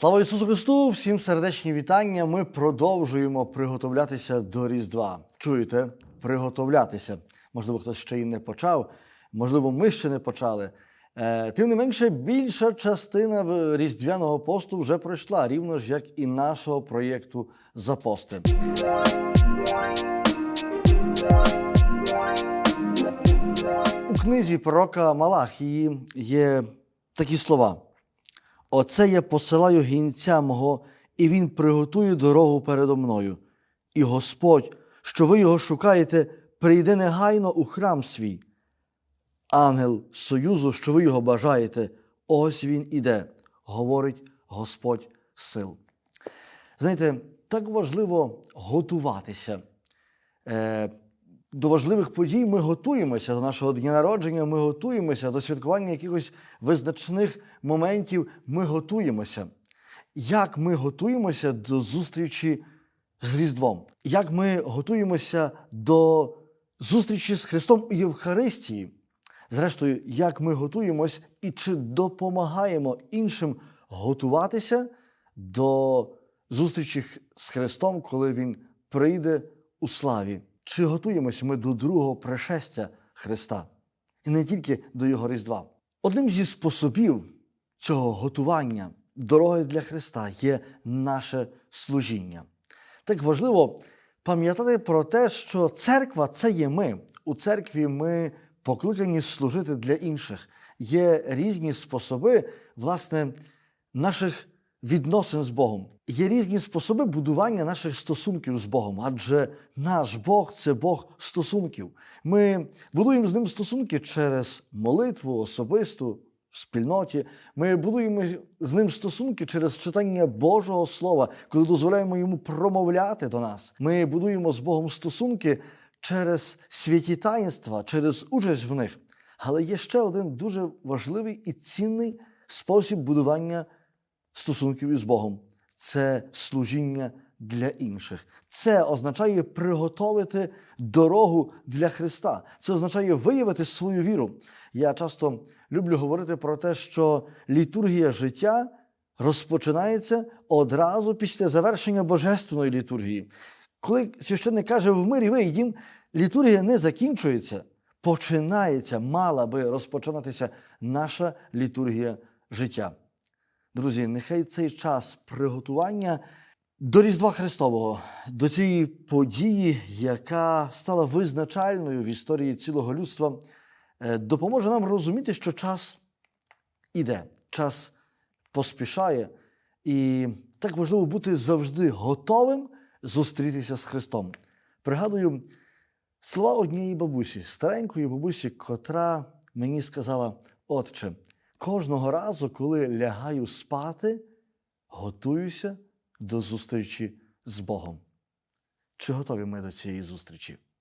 Слава Ісусу Христу! Всім сердечні вітання. Ми продовжуємо приготовлятися до Різдва. Чуєте? Приготовлятися. Можливо, хтось ще й не почав, можливо, ми ще не почали. Е, Тим не менше, більша частина різдвяного посту вже пройшла, рівно ж як і нашого проєкту Запости. У книзі пророка Малахії є такі слова. Оце я посилаю гінця мого, і він приготує дорогу передо мною. І Господь, що ви його шукаєте, прийде негайно у храм свій. Ангел союзу, що ви його бажаєте, ось він іде, говорить Господь сил. Знаєте, так важливо готуватися. До важливих подій ми готуємося до нашого дня народження, ми готуємося до святкування якихось визначних моментів. Ми готуємося. Як ми готуємося до зустрічі з Різдвом? Як ми готуємося до зустрічі з Христом у Євхаристії? Зрештою, як ми готуємось і чи допомагаємо іншим готуватися до зустрічі з Христом, коли Він прийде у славі? Чи готуємось ми до другого пришестя Христа? І не тільки до Його Різдва. Одним зі способів цього готування дороги для Христа є наше служіння. Так важливо пам'ятати про те, що церква це є ми. У церкві ми покликані служити для інших. Є різні способи, власне, наших відносин з Богом. Є різні способи будування наших стосунків з Богом, адже наш Бог це Бог стосунків. Ми будуємо з ним стосунки через молитву особисту в спільноті. Ми будуємо з ним стосунки через читання Божого Слова, коли дозволяємо йому промовляти до нас. Ми будуємо з Богом стосунки через святі таїнства, через участь в них. Але є ще один дуже важливий і цінний спосіб будування стосунків із Богом це служіння для інших. Це означає приготовити дорогу для Христа. Це означає виявити свою віру. Я часто люблю говорити про те, що літургія життя розпочинається одразу після завершення божественної літургії. Коли священник каже в мирі вийдім, літургія не закінчується, починається, мала би розпочинатися наша літургія життя. Друзі, нехай цей час приготування до Різдва Христового, до цієї події, яка стала визначальною в історії цілого людства, е, допоможе нам розуміти, що час іде, час поспішає, і так важливо бути завжди готовим зустрітися з Христом. Пригадую слова однієї бабусі, старенької бабусі, котра мені сказала: Отче, кожного разу, коли лягаю спати, готуюся до зустрічі з Богом. Чи готові ми до цієї зустрічі?